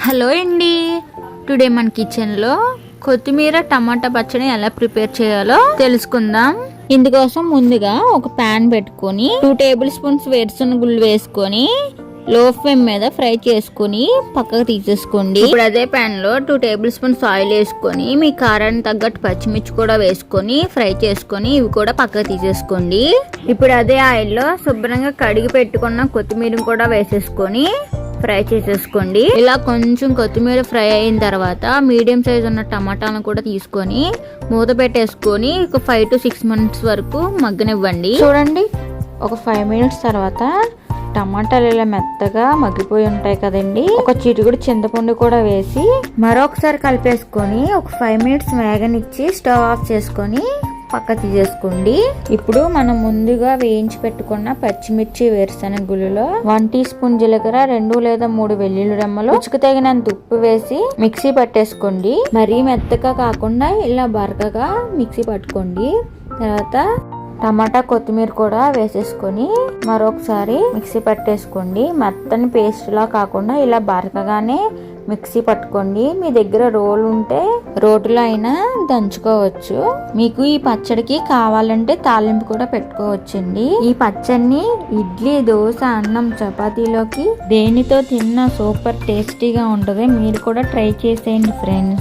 Hello అండి. Today మన కిచెన్లో కొత్తిమీర టమాటా పచ్చడి ఎలా ప్రిపేర్ చేయాలో తెలుసుకుందాం. ఇందుకోసం ముందుగా ఒక పాన్ పెట్టుకొని టూ టేబుల్ స్పూన్స్ వేరుశనగుళ్ళు వేసుకొని లో ఫ్లేమ్ మీద ఫ్రై చేసుకొని పక్కకు తీసేసుకోండి. ఇప్పుడు అదే ప్యాన్లో టూ టేబుల్ స్పూన్స్ ఆయిల్ వేసుకొని మీ కారానికి తగ్గట్టు పచ్చిమిర్చి కూడా వేసుకొని ఫ్రై చేసుకొని ఇవి కూడా పక్కకు తీసేసుకోండి. ఇప్పుడు అదే ఆయిల్లో శుభ్రంగా కడిగి పెట్టుకున్న కొత్తిమీర కూడా వేసేసుకొని ఫ్రై చేసేసుకోండి. ఇలా కొంచెం కొత్తిమీర ఫ్రై అయిన తర్వాత మీడియం సైజ్ ఉన్న టమాటాలను కూడా తీసుకొని మూత పెట్టేసుకొని ఒక ఫైవ్ టు సిక్స్ మినిట్స్ వరకు మగ్గనివ్వండి. చూడండి ఒక ఫైవ్ మినిట్స్ తర్వాత టమాటాలు ఇలా మెత్తగా మగ్గిపోయి ఉంటాయి కదండి. ఒక చిరుగుడు చింతపండు కూడా వేసి మరొకసారి కలిపేసుకొని ఒక ఫైవ్ మినిట్స్ వేగనిచ్చి స్టవ్ ఆఫ్ చేసుకొని పక్క తీసేసుకోండి ఇప్పుడు మనం ముందుగా వేయించి పెట్టుకున్న పచ్చిమిర్చి వేరుశనగులలో వన్ టీ స్పూన్ జీలకర్ర రెండు లేదా మూడు వెల్లుల్లి రెమ్మలు రుచికి తగినంత ఉప్పు వేసి మిక్సీ పట్టేసుకోండి. మరీ మెత్తగా కాకుండా ఇలా బరకగా మిక్సీ పట్టుకోండి. తర్వాత టమాటా కొత్తిమీర కూడా వేసేసుకొని మరొకసారి మిక్సీ పట్టేసుకోండి. మెత్తని పేస్ట్లా కాకుండా ఇలా బరకగానే మిక్సీ పట్టుకోండి. మీ దగ్గర రోల్ ఉంటే రోటిలో అయినా దంచుకోవచ్చు. మీకు ఈ పచ్చడికి కావాలంటే తాలింపు కూడా పెట్టుకోవచ్చండి. ఈ పచ్చడిని ఇడ్లీ దోశ అన్నం చపాతీలోకి దేనితో తిన్నా సూపర్ టేస్టీగా ఉంటుంది. మీరు కూడా ట్రై చేసేయండి ఫ్రెండ్స్.